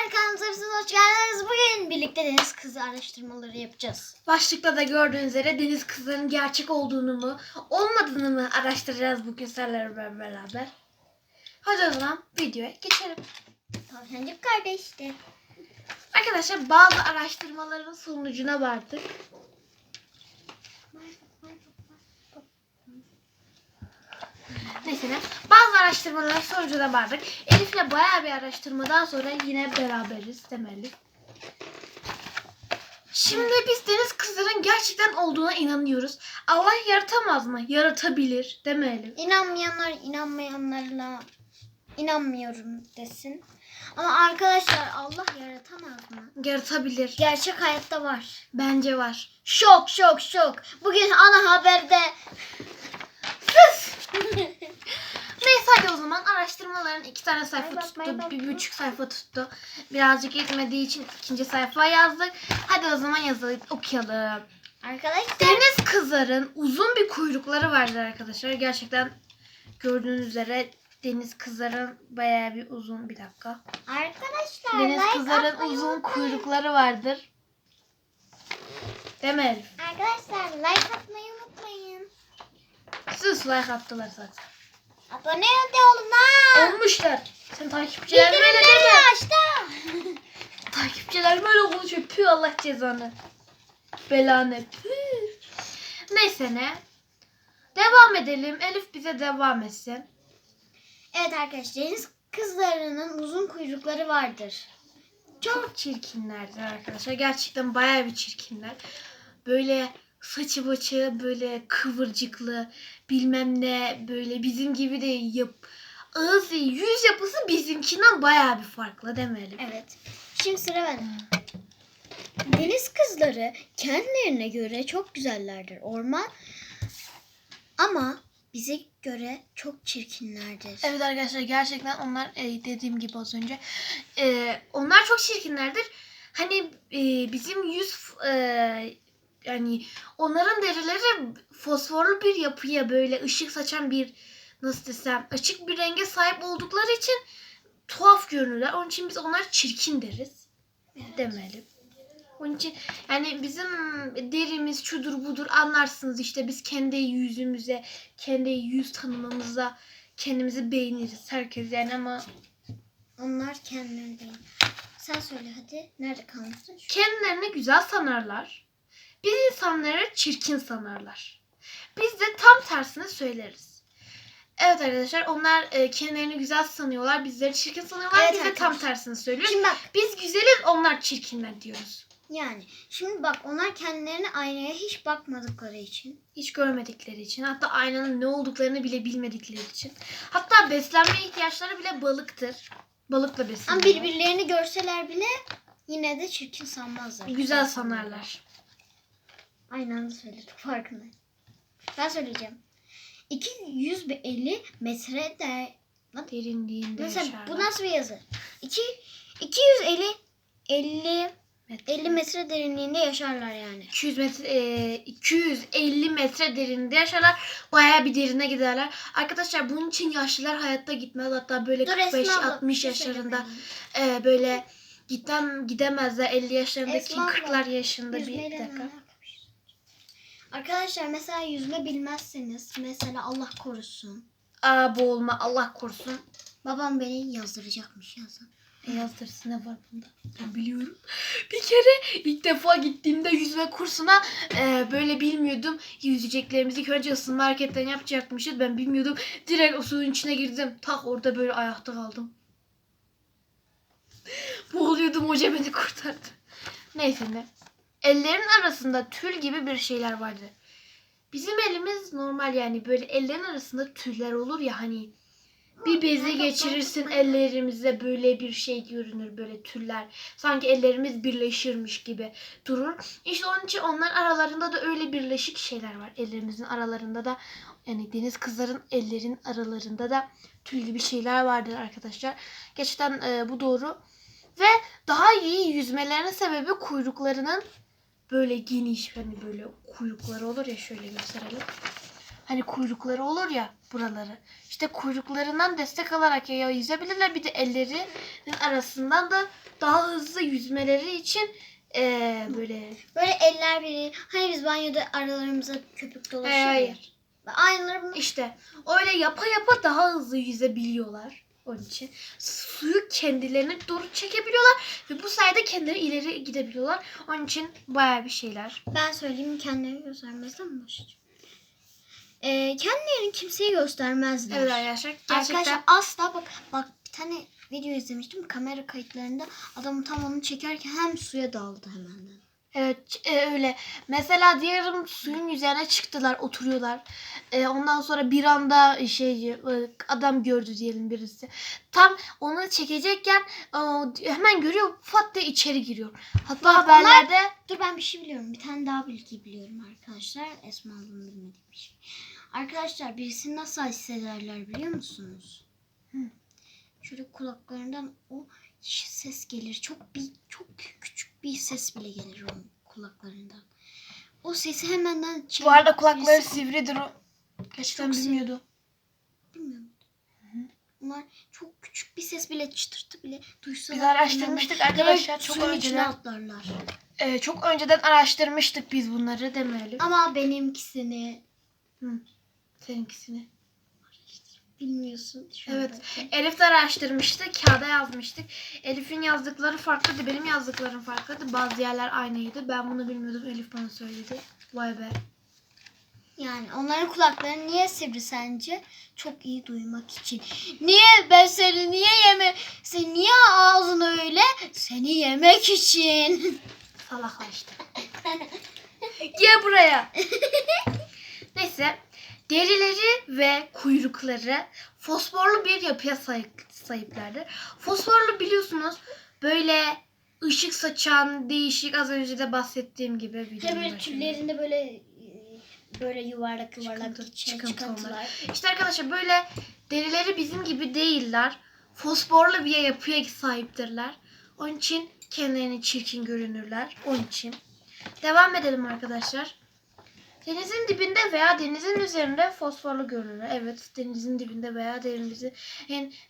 arkadaşlar kanalımıza hoş geldiniz. Bugün birlikte deniz kızı araştırmaları yapacağız. Başlıkta da gördüğünüz üzere deniz kızlarının gerçek olduğunu mu, olmadığını mı araştıracağız bugün sizlerle beraber. Hadi o zaman videoya geçelim. Tavşancık kardeşti. Arkadaşlar bazı araştırmaların sonucuna vardık. Neyse ne, bazı araştırmaların sonucuna vardık. Elif'le bayağı bir araştırmadan sonra yine beraberiz demeli. Şimdi biz deniz kızların gerçekten olduğuna inanıyoruz. Allah yaratamaz mı? Yaratabilir demeyelim. İnanmayanlar inanmayanlarla inanmıyorum desin. Ama arkadaşlar Allah yaratamaz mı? Yaratabilir. Gerçek hayatta var. Bence var. Şok şok şok. Bugün ana haberde hadi o zaman araştırmaların iki tane sayfa bak, tuttu. bak. Bir buçuk sayfa tuttu. Birazcık yetmediği için ikinci sayfa yazdık. Hadi o zaman yazalım okuyalım. arkadaşlar Deniz kızların uzun bir kuyrukları vardır arkadaşlar. Gerçekten gördüğünüz üzere deniz kızların bayağı bir uzun bir dakika. arkadaşlar Deniz like kızların uzun unutmayın. kuyrukları vardır. Değil mi Elif? Arkadaşlar like atmayı unutmayın. Sus like attılar zaten. Abone ol de oğlum lan. Olmuşlar. Sen takipçiler böyle deme. açtı. Takipçiler böyle konuşuyor. Püh Allah cezanı. Belanı. Püh. Neyse ne. Devam edelim. Elif bize devam etsin. Evet arkadaşlar deniz kızlarının uzun kuyrukları vardır. Çok çirkinlerdir arkadaşlar. Gerçekten bayağı bir çirkinler. Böyle saçı başı böyle kıvırcıklı bilmem ne böyle bizim gibi de yap ağız ve yüz yapısı bizimkinden bayağı bir farklı demeyelim. Evet. Şimdi sıra bende. Deniz kızları kendilerine göre çok güzellerdir. Orman ama bize göre çok çirkinlerdir. Evet arkadaşlar gerçekten onlar e, dediğim gibi az önce e, onlar çok çirkinlerdir. Hani e, bizim yüz e, yani onların derileri fosforlu bir yapıya böyle ışık saçan bir nasıl desem açık bir renge sahip oldukları için tuhaf görünürler. Onun için biz onlara çirkin deriz. Demeyelim. Onun için yani bizim derimiz şudur budur anlarsınız işte biz kendi yüzümüze, kendi yüz tanımamıza kendimizi beğeniriz herkes yani ama Onlar kendileri değil. Sen söyle hadi. Nerede kalmıştın? Kendilerini güzel sanarlar. Biz insanları çirkin sanarlar. Biz de tam tersini söyleriz. Evet arkadaşlar onlar e, kendilerini güzel sanıyorlar. Bizleri çirkin sanıyorlar. Evet biz de tam arkadaşlar. tersini söylüyoruz. Şimdi bak Biz güzeliz onlar çirkinler diyoruz. yani şimdi bak onlar kendilerine aynaya hiç bakmadıkları için Hiç görmedikleri için. Hatta aynanın ne olduklarını bile bilmedikleri için. Hatta beslenme ihtiyaçları bile balıktır. Balıkla ama besleniyorlar. birbirlerini görseler bile yine de çirkin sanmazlar. Güzel sanarlar. Aynı anda söyledik farkındayım. Ben söyleyeceğim. 250 metre de Derinliğinde mesela yaşarlar. bu nasıl bir yazı? 2 250 50 Metre. 50 metre derinliğinde yaşarlar yani. 200 metre, e, 250 metre derininde yaşarlar. Bayağı bir derine giderler. Arkadaşlar bunun için yaşlılar hayatta gitmez. Hatta böyle Dur Esma abla, 45-60 bir şey yaşlarında e, böyle gidem gidemezler. 50 yaşlarındaki Esma abla, 40'lar yaşında bir Yüzmeyle dakika. ne? Arkadaşlar mesela yüzme bilmezseniz mesela Allah korusun. Aa boğulma Allah korusun. Babam beni yazdıracakmış yazın. E yazdırsın ne var bunda? Ben biliyorum. Bir kere ilk defa gittiğimde yüzme kursuna e, böyle bilmiyordum. Yüzeceklerimizi ilk önce ısınma hareketlerini yapacakmışız. Ben bilmiyordum. Direkt o suyun içine girdim. Tak orada böyle ayakta kaldım. Boğuluyordum hoca beni kurtardı. Neyse ne. Ellerin arasında tül gibi bir şeyler vardı. Bizim elimiz normal yani böyle ellerin arasında tüller olur ya hani bir bezi geçirirsin ellerimize böyle bir şey görünür böyle tüller. Sanki ellerimiz birleşirmiş gibi durur. İşte onun için onlar aralarında da öyle birleşik şeyler var. Ellerimizin aralarında da yani deniz kızların ellerin aralarında da tül gibi şeyler vardır arkadaşlar. Gerçekten e, bu doğru. Ve daha iyi yüzmelerinin sebebi kuyruklarının böyle geniş hani böyle kuyrukları olur ya şöyle gösterelim. hani kuyrukları olur ya buraları. İşte kuyruklarından destek alarak ya yüzebilirler. Bir de ellerinin arasından da daha hızlı yüzmeleri için eee, böyle Böyle eller biri. Hani biz banyoda aralarımıza köpük dolaşıyor. ya. hayır. Aynıları bunu İşte öyle yapa yapa daha hızlı yüzebiliyorlar. Onun için suyu kendilerine doğru çekebiliyorlar ve bu sayede kendileri ileri gidebiliyorlar. Onun için bayağı bir şeyler. ben söyleyeyim kendilerini göstermezden mi başlayacağım? Ee, kendilerini kimseye göstermezler. Evet arkadaşlar gerçekten Arkadaşlar asla bak bak bir tane video izlemiştim kamera kayıtlarında adam tam onu çekerken hem suya daldı hemen. Evet e, öyle. Mesela diyelim suyun üzerine çıktılar, oturuyorlar. E, ondan sonra bir anda şey e, adam gördü diyelim birisi. Tam onu çekecekken e, hemen görüyor, fat diye içeri giriyor. Hatta Bak, haberlerde Dur ben bir şey biliyorum. Bir tane daha bilgi biliyorum arkadaşlar. Esma ablanın bilmediğim bir şey. Arkadaşlar birisini nasıl hissederler biliyor musunuz? Hı. Şöyle kulaklarından o ses gelir. Çok bir çok küçük bir ses bile gelir onun kulaklarından. O sesi hemenden şey, bu arada kulakları birisi- sivridir o. Gerçekten bilmiyordu. Bilmiyorum. Onlar çok küçük bir ses bile çıtırtı bile duysalar. Biz araştırmıştık arkadaşlar çok önceden. atlarlar. E, çok önceden araştırmıştık biz bunları demeyelim. Ama benimkisini Seninkisini. Bilmiyorsun. Şu Evet. Elif de araştırmıştı. Kağıda yazmıştık. Elif'in yazdıkları farklıydı. Benim yazdıklarım farklıydı. Bazı yerler aynıydı. Ben bunu bilmiyordum. Elif bana söyledi. Vay be. Yani onların kulakları niye sivri sence? Çok iyi duymak için. Niye ben seni niye yeme sen niye ağzın öyle? Seni yemek için. Salaklar işte. Gel buraya. Neyse. Derileri ve kuyrukları fosforlu bir yapıya sahip, sahiplerdir. Fosforlu biliyorsunuz böyle ışık saçan değişik az önce de bahsettiğim gibi. Ve videonun böyle tüllerinde böyle e, böyle yuvarlak yuvarlak Çıkıntı- çıkıntılar. çıkıntılar. İşte arkadaşlar böyle derileri bizim gibi değiller. Fosforlu bir yapıya sahiptirler. Onun için kendilerini çirkin görünürler. Onun için. Devam edelim arkadaşlar. Denizin dibinde veya denizin üzerinde fosforlu görünürler. Evet denizin dibinde veya denizin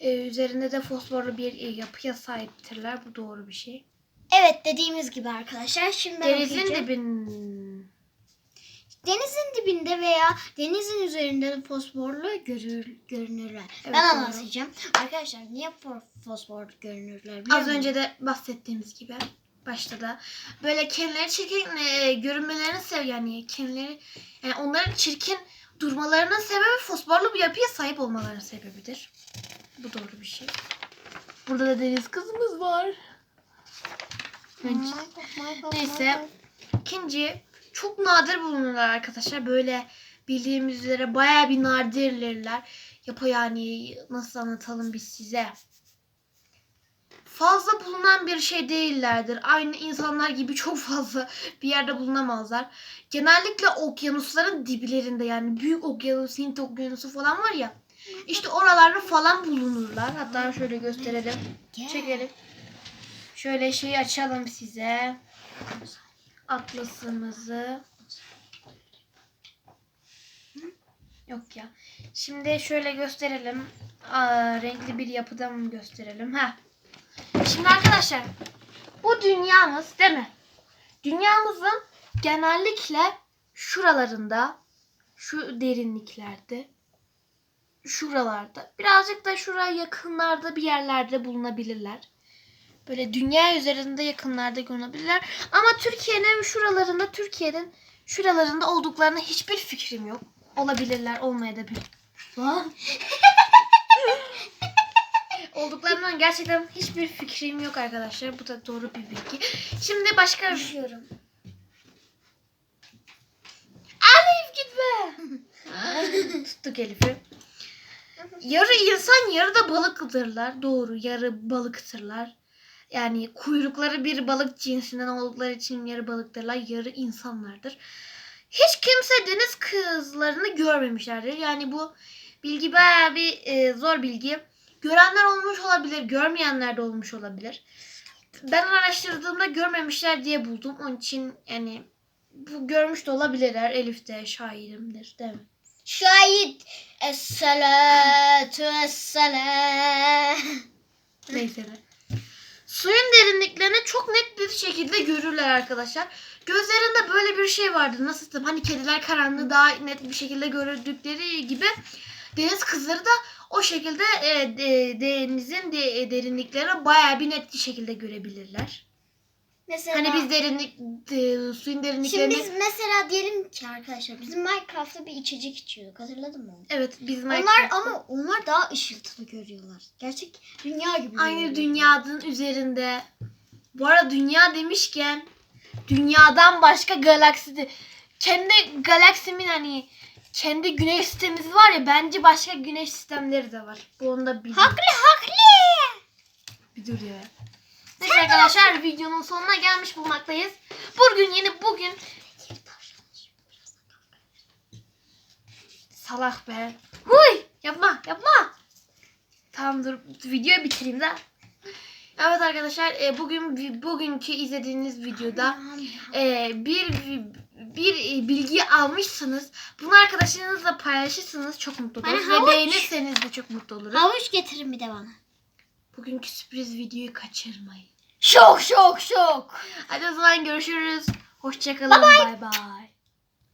e, üzerinde de fosforlu bir e, yapıya sahiptirler. Bu doğru bir şey. Evet dediğimiz gibi arkadaşlar. Şimdi ben Denizin okuyacağım. dibin Denizin dibinde veya denizin üzerinde fosforlu görür, görünürler. Evet, ben doğru. anlatacağım. Arkadaşlar niye for- fosfor görünürler biliyor Az musunuz? önce de bahsettiğimiz gibi başta da böyle kendileri çirkin e, görünmelerini sev yani kendileri yani onların çirkin durmalarının sebebi fosforlu bir yapıya sahip olmalarının sebebidir. Bu doğru bir şey. Burada da deniz kızımız var. Bence- Neyse. İkinci çok nadir bulunurlar arkadaşlar. Böyle bildiğimiz üzere bayağı bir nadirlerler. Yapı yani nasıl anlatalım biz size. Fazla bulunan bir şey değillerdir. Aynı insanlar gibi çok fazla bir yerde bulunamazlar. Genellikle okyanusların diplerinde yani büyük okyanus, Hint okyanusu falan var ya. İşte oralarda falan bulunurlar. Hatta şöyle gösterelim. Çekelim. Şöyle şeyi açalım size. Atlasımızı. Yok ya. Şimdi şöyle gösterelim. Aa, renkli bir yapıda mı gösterelim? Ha. Şimdi arkadaşlar bu dünyamız değil mi? Dünyamızın genellikle şuralarında şu derinliklerde şuralarda birazcık da şuraya yakınlarda bir yerlerde bulunabilirler. Böyle dünya üzerinde yakınlarda görünebilirler. Ama Türkiye'nin şuralarında Türkiye'nin şuralarında olduklarına hiçbir fikrim yok. Olabilirler, olmayabilir. Lan. Olduklarından gerçekten hiçbir fikrim yok arkadaşlar. Bu da doğru bir bilgi. Şimdi başka Üşüyorum. Elif gitme. Tuttuk Elif'i. Yarı insan yarı da balıktırlar. Doğru yarı balıktırlar. Yani kuyrukları bir balık cinsinden oldukları için yarı balıktırlar. Yarı insanlardır. Hiç kimse deniz kızlarını görmemişlerdir. Yani bu bilgi bayağı bir e, zor bilgi. Görenler olmuş olabilir, görmeyenler de olmuş olabilir. Ben araştırdığımda görmemişler diye buldum. Onun için yani bu görmüş de olabilirler. Elif de şahirimdir değil mi? Şahit. Esselatu esselam. Neyse de. Suyun derinliklerini çok net bir şekilde görürler arkadaşlar. Gözlerinde böyle bir şey vardı. Nasıl desem hani kediler karanlığı daha net bir şekilde gördükleri gibi deniz kızları da o şekilde e, de- denizin de, e, derinliklerini bayağı bir net bir şekilde görebilirler. Mesela Hani biz derinlik de- suyun Şimdi derinliklerini biz mesela diyelim ki arkadaşlar bizim Minecraft'ta bir içecek içiyorduk. Hatırladın mı evet biz Onlar Minecraft'ta- ama onlar daha ışıltılı görüyorlar. Gerçek dünya gibi. Aynı dünyanın üzerinde. Bu arada dünya demişken dünyadan başka galakside kendi galaksimin hani kendi güneş sistemimiz var ya bence başka güneş sistemleri de var. Bu onu da bil. Haklı haklı. Bir dur ya. Neyse arkadaşlar videonun sonuna gelmiş bulmaktayız. Bugün yeni bugün salak be. Huy yapma yapma. Tamam dur videoyu bitireyim de. Evet arkadaşlar e, bugün bugünkü izlediğiniz videoda e, bir bir e, bilgi almışsınız. Bunu arkadaşlarınızla paylaşırsanız çok mutlu Bana oluruz ve havuç. beğenirseniz de çok mutlu oluruz. Havuç getirin bir de bana. Bugünkü sürpriz videoyu kaçırmayın. Şok şok şok. Hadi o zaman görüşürüz. Hoşçakalın. Bay bay.